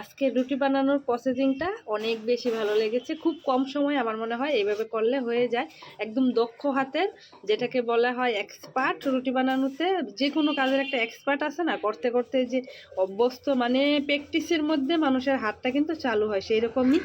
আজকে রুটি বানানোর প্রসেসিংটা অনেক বেশি ভালো লেগেছে। খুব কম সময় আমার মনে হয় এইভাবে করলে হয়ে যায়। একদম দক্ষ হাতের, যেটাকে বলা হয় এক্সপার্ট রুটি বানানোতে। যে কোনো কাজের একটা এক্সপার্ট আছে না, করতে করতে যে অভ্যস্ত মানে প্র্যাকটিসের মধ্যে মানুষের হাতটা কিন্তু চালু হয় সেই রকমই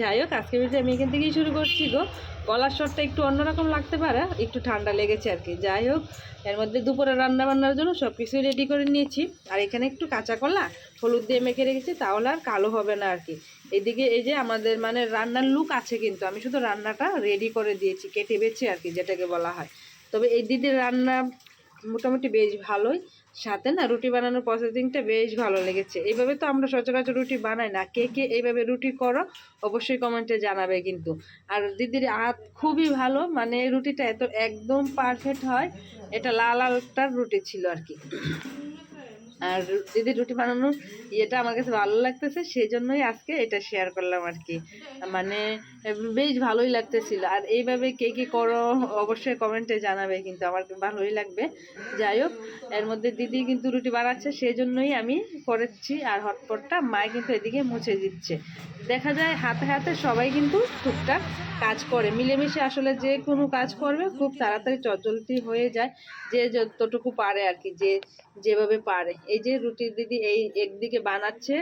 যাই হোক আজকে ভিডিও আমি এখান থেকেই শুরু করছি গো। গলার শটটা একটু অন্যরকম লাগতে পারে, একটু ঠান্ডা লেগেছে আর কি। যাই হোক, এর মধ্যে দুপুরে রান্না বান্নার জন্য সব কিছুই রেডি করে নিয়েছি। আর এখানে একটু কাঁচা কলা, হলুদ দিয়ে মেখে রেখেছি, তাহলে আর কালো হবে না আর কি। এদিকে এই যে আমাদের মানে রান্নার লুক আছে কিন্তু, আমি শুধু রান্নাটা রেডি করে দিয়েছি, কেটে বেছে আর কি, যেটাকে বলা হয়। তবে এই দিদির রান্না মোটামুটি বেশ ভালোই। সাথে না রুটি বানানোর প্রসেসিংটা বেশ ভালো লেগেছে। এইভাবে তো আমরা সচরাচর রুটি বানাই না। কে কে এইভাবে রুটি করো, অবশ্যই কমেন্টে জানাবে কিন্তু। আর দিদির হাত খুবই ভালো মানে রুটিটা এত একদম পারফেক্ট হয়, এটা লাল লালটার রুটি ছিল আর কি। আর যদি রুটি বানানোর ইয়েটা আমার কাছে ভালো লাগতেছে, সেই জন্যই আজকে এটা শেয়ার করলাম আর কি। মানে বেশ ভালোই লাগতেছিল। আর এইভাবে কে কী করো, অবশ্যই কমেন্টে জানাবে কিন্তু আমার ভালোই লাগবে। যাই হোক, এর মধ্যে দিদি কিন্তু রুটি বানাচ্ছে সেই জন্যই আমি করেছি আর হটপটটা মায় কিন্তু এদিকে মুছে দিচ্ছে। দেখা যায় হাতে হাতে সবাই কিন্তু টুকটাক কাজ করে। মিলেমিশে আসলে যে কোনো কাজ করবে, খুব তাড়াতাড়ি চলতি হয়ে যায়, যে যতটুকু পারে আর কি, যে যেভাবে পারে। এই যে রুটির দিদি এই একদিকে বানাচ্ছে,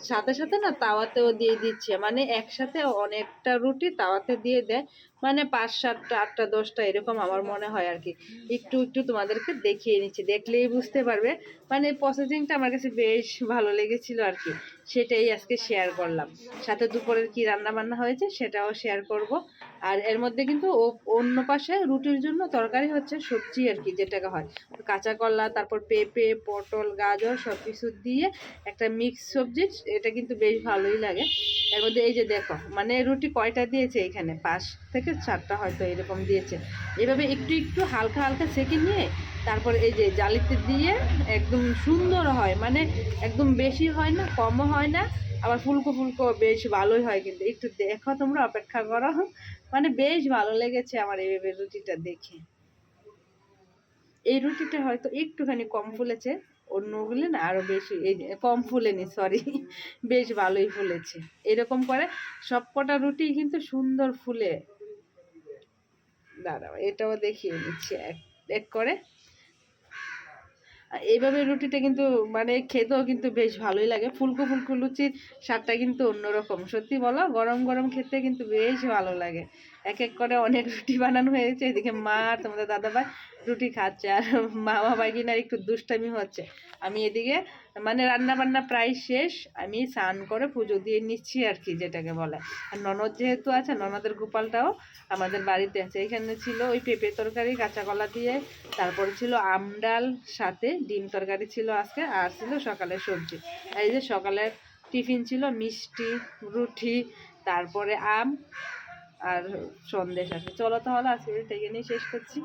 সাথে সাথে না তাওয়াতেও দিয়ে দিচ্ছে। মানে একসাথে অনেকটা রুটি তাওয়াতে দিয়ে দেয়। মানে পাঁচ সাতটা, আটটা, দশটা এরকম আমার মনে হয় আর কি। একটু একটু তোমাদেরকে দেখিয়ে নিচ্ছি, দেখলেই বুঝতে পারবে। মানে প্রসেসিংটা আমার কাছে বেশ ভালো লেগেছিল আর কি। সেটাই আজকে শেয়ার করলাম। সাথে দুপুরের কি রান্না বান্না হয়েছে সেটাও শেয়ার করব। আর এর মধ্যে কিন্তু ও, অন্য পাশে রুটির জন্য তরকারি হচ্ছে সবজি আর কি, যেটাকে হয়। কাঁচা কলা, তারপর পেঁপে, পটল, গাজর সব কিছু দিয়ে একটা মিক্স সবজি, এটা কিন্তু বেশ ভালোই লাগে। এর মধ্যে এই যে দেখো মানে রুটি কয়টা দিয়েছে এখানে? পাঁচ থেকে চারটা হয়তো এরকম দিয়েছে। এভাবে একটু একটু হালকা হালকা সেঁকে নিয়ে তারপর এই যে জালিতে দিয়ে একদম সুন্দর হয়। মানে একদম বেশি হয় না, কমও হয় না, আবার ফুলকো ফুলকো বেশ ভালোই হয় কিন্তু। একটু দেখো তোমরা, অপেক্ষা করো। মানে বেশ ভালো লেগেছে আমার এইভাবে রুটিটা দেখে। এই রুটিটা হয়তো একটুখানি কম ফুলেছে অন্যগুলো না আরও বেশি কম ফুলেনি সরি বেশ ভালোই ফুলেছে। এরকম করে সব কটা রুটি কিন্তু সুন্দর ফুলে। দাঁড়াও, এটাও দেখিয়ে নিচ্ছি এক এক করে। এইভাবে রুটিটা কিন্তু মানে খেতেও কিন্তু বেশ ভালোই লাগে। ফুলকো ফুলকো লুচির স্বাদটা কিন্তু অন্যরকম। সত্যি বলো, গরম গরম খেতে কিন্তু বেশ ভালো লাগে। এক এক করে অনেক রুটি বানানো হয়েছে। এদিকে মা আর তোমাদের দাদাভাই রুটি খাচ্ছে আর মামা কিনার একটু দুষ্টামি হচ্ছে। আমি এদিকে মানে রান্না বান্না প্রায় শেষ। আমি স্নান করে পুজো দিয়ে নিচ্ছি আর কি, যেটাকে বলে। আর ননদ যেহেতু আছে, ননদের গোপালটাও আমাদের বাড়িতে আছে। এখানে ছিল ওই পেঁপে তরকারি কাঁচা কলা দিয়ে। তারপরে ছিল আমডাল সাথে, ডিম তরকারি ছিল আজকে, আর ছিল সকালের সবজি। এই যে সকালের টিফিন ছিল মিষ্টি, রুটি, তারপরে আম আর সন্দেশ আছে। চলো তাহলে আজকে থেকে শেষ করছি।